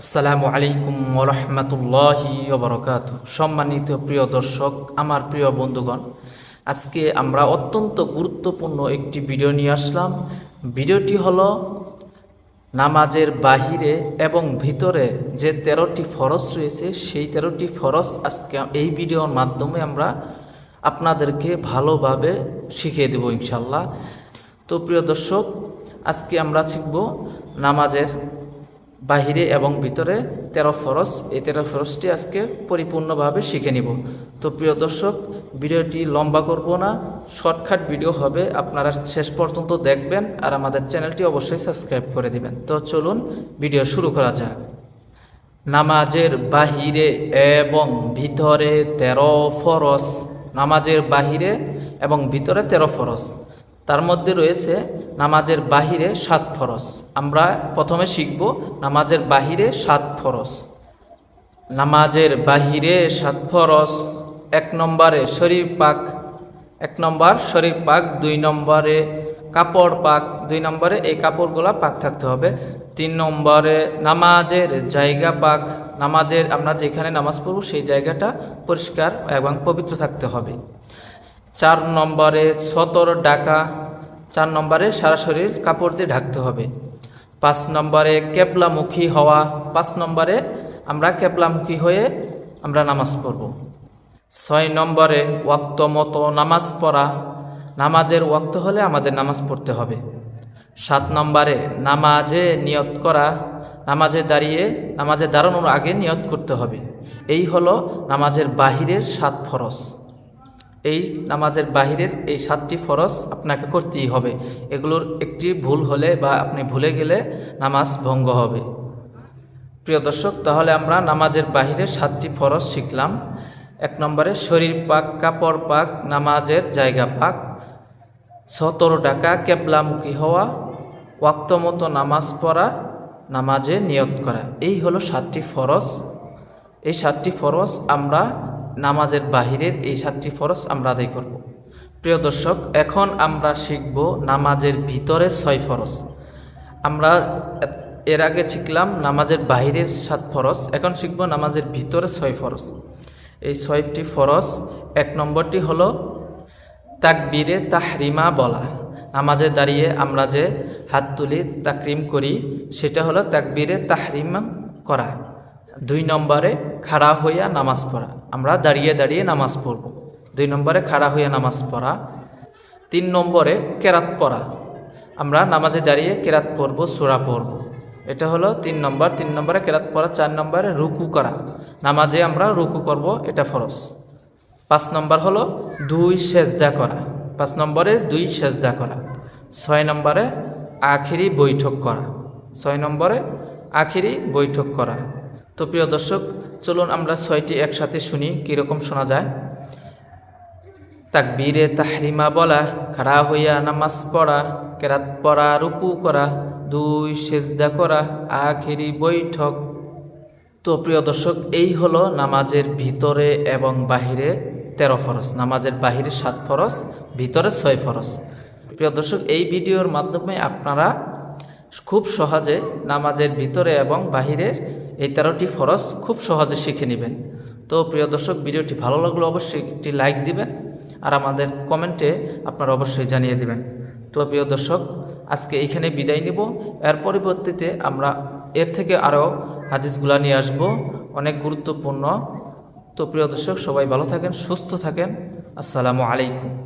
আসসালামু আলাইকুম ওরহমতুল্লাহি ওবরকাত সম্মানিত প্রিয় দর্শক, আমার প্রিয় বন্ধুগণ, আজকে আমরা অত্যন্ত গুরুত্বপূর্ণ একটি ভিডিও নিয়ে আসলাম। ভিডিওটি হলো নামাজের বাহিরে এবং ভিতরে যে তেরোটি ফরজ রয়েছে, সেই তেরোটি ফরজ আজকে এই ভিডিওর মাধ্যমে আমরা আপনাদেরকে ভালোভাবে শিখিয়ে দেব ইনশাল্লাহ তো প্রিয় দর্শক, আজকে আমরা শিখব নামাজের বাহিরে এবং ভিতরে তেরো ফরস এই তেরো ফরসটি আজকে পরিপূর্ণভাবে শিখে নিব। তো প্রিয় দর্শক, ভিডিওটি লম্বা করব না, শর্টকাট ভিডিও হবে, আপনারা শেষ পর্যন্ত দেখবেন আর আমাদের চ্যানেলটি অবশ্যই সাবস্ক্রাইব করে দিবেন। তো চলুন ভিডিও শুরু করা যাক। নামাজের বাহিরে এবং ভিতরে তেরো ফরস নামাজের বাহিরে এবং ভিতরে তেরো ফরজ। তার মধ্যে রয়েছে নামাজের বাহিরে সাত ফরজ। আমরা প্রথমে শিখব নামাজের বাহিরে সাত ফরজ। নামাজের বাহিরে সাত ফরজ, এক নম্বরে শরীর পাক, এক নম্বর শরীর পাক, দুই নম্বরে কাপড় পাক, দুই নম্বরে এই কাপড়গুলা পাক থাকতে হবে। তিন নম্বরে নামাজের জায়গা পাক, নামাজের আমরা যেখানে নামাজ পড়ব সেই জায়গাটা পরিষ্কার এবং পবিত্র থাকতে হবে। চার নম্বরে সতর ডাকা, চার নম্বরে সারা শরীর কাপড় দিয়ে ঢাকতে হবে। পাঁচ নম্বরে কেবলামুখী হওয়া, পাঁচ নম্বরে আমরা কেবলামুখী হয়ে আমরা নামাজ পড়ব। ছয় নম্বরে ওয়াক্ত মতো নামাজ পড়া, নামাজের ওয়াক্ত হলে আমাদের নামাজ পড়তে হবে। সাত নম্বরে নামাজে নিয়ত করা, নামাজে দাঁড়িয়ে, নামাজে দাঁড়ানোর আগে নিয়ত করতে হবে। এই হলো নামাজের বাহিরের সাত ফরজ। এই নামাজের বাহিরের এই সাতটি ফরজ আপনাকে করতেই হবে। এগুলোর একটি ভুল হলে বা আপনি ভুলে গেলে নামাজ ভঙ্গ হবে। প্রিয় দর্শক, তাহলে আমরা নামাজের বাহিরের সাতটি ফরজ শিখলাম। এক নম্বরে, শরীর পাক, কাপড় পাক, নামাজের জায়গা পাক, সতেরো টাকা কেবলামুখী হওয়া ওয়াক্ত মতো নামাজ পড়া, নামাজে নিয়ত করা। এই হলো সাতটি ফরজ। এই সাতটি ফরজ আমরা নামাজের বাহিরের এই সাতটি ফরজ আমরা আদায় করব। প্রিয় দর্শক, এখন আমরা শিখব নামাজের ভিতরে ছয় ফরজ। আমরা এর আগে শিখলাম নামাজের বাহিরের সাত ফরজ, এখন শিখব নামাজের ভিতরে ছয় ফরজ। এই ছয়টি ফরজ, এক নম্বরটি হলো তাকবীরে তাহরিমা বলা। নামাজে দাঁড়িয়ে আমরা যে হাত তুলি, তাকরিম করি, সেটা হলো তাকবীরে তাহরিমা করা। দুই নম্বরে খাড়া হইয়া নামাজ পড়া। আমরা দাঁড়িয়ে দাঁড়িয়ে নামাজ পড়ব। দুই নম্বরে খাড়া হইয়া নামাজ পড়া। তিন নম্বরে কেরাত পড়া। আমরা নামাজে দাঁড়িয়ে কেরাত পড়ব, সুরা পড়ব। এটা হলো তিন নম্বর। তিন নম্বরে কেরাত পড়া, চার নম্বরে রুকু করা। নামাজে আমরা রুকু করব, এটা ফরজ। পাঁচ নম্বর হলো দুই সেজদা করা। পাঁচ নম্বরে দুই সেজদা করা। ছয় নম্বরে আখিরি বৈঠক করা। ছয় নম্বরে আখিরি বৈঠক করা। তো প্রিয় দর্শক, চলুন আমরা ছয়টি একসাথে শুনি কীরকম শোনা যায়। তাকবীরে তাহরিমা বলা, খাড়া হইয়া নামাজ পড়া, কেরাত পড়া, রুকু করা, দুই সেজদা করা, আখেরি বৈঠক। তো প্রিয় দর্শক, এই হলো নামাজের ভিতরে এবং বাহিরে তেরো ফরজ। নামাজের বাহিরে সাত ফরজ, ভিতরে ছয় ফরজ। প্রিয় দর্শক, এই ভিডিওর মাধ্যমে আপনারা খুব সহজে নামাজের ভিতরে এবং বাহিরের এই তেরোটি ফরজ খুব সহজে শিখে নেবেন। তো প্রিয় দর্শক, ভিডিওটি ভালো লাগলে অবশ্যই একটি লাইক দিবেন আর আমাদের কমেন্টে আপনারা অবশ্যই জানিয়ে দিবেন। তো প্রিয় দর্শক, আজকে এইখানে বিদায় নিব। এর পরিবর্তিতে আমরা এর থেকে আরও হাদিসগুলা নিয়ে আসব, অনেক গুরুত্বপূর্ণ। তো প্রিয় দর্শক, সবাই ভালো থাকেন, সুস্থ থাকেন। আসসালামু আলাইকুম।